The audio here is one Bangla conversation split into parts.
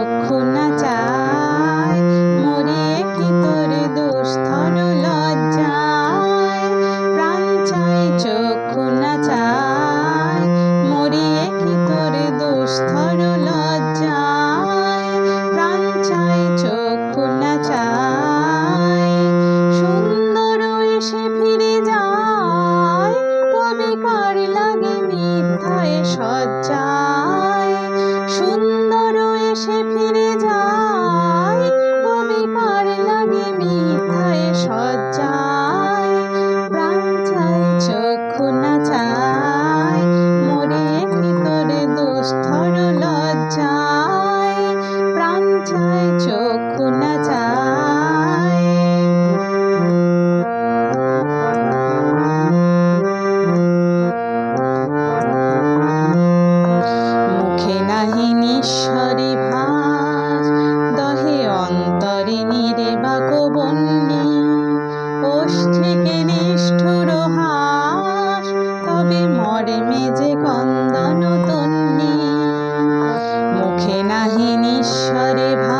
যখন নাহি স্বরে ভাস দহে অন্তরে নিরে বাক বন্যি ওষ্ঠীকে নিষ্ঠুর হাস, তবে মরে মেজে কন্দন তন্নি মুখে নাহিনী স্বরে ভাস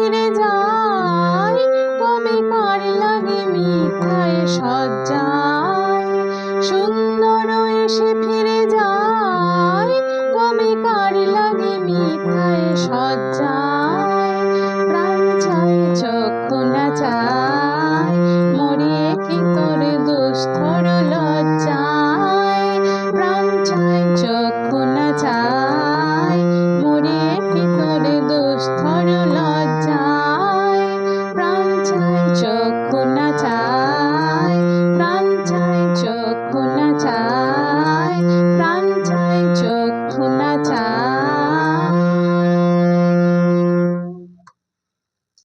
ফিরে যায়। তুমি কার লাগে মিথ্যায় সজ্জা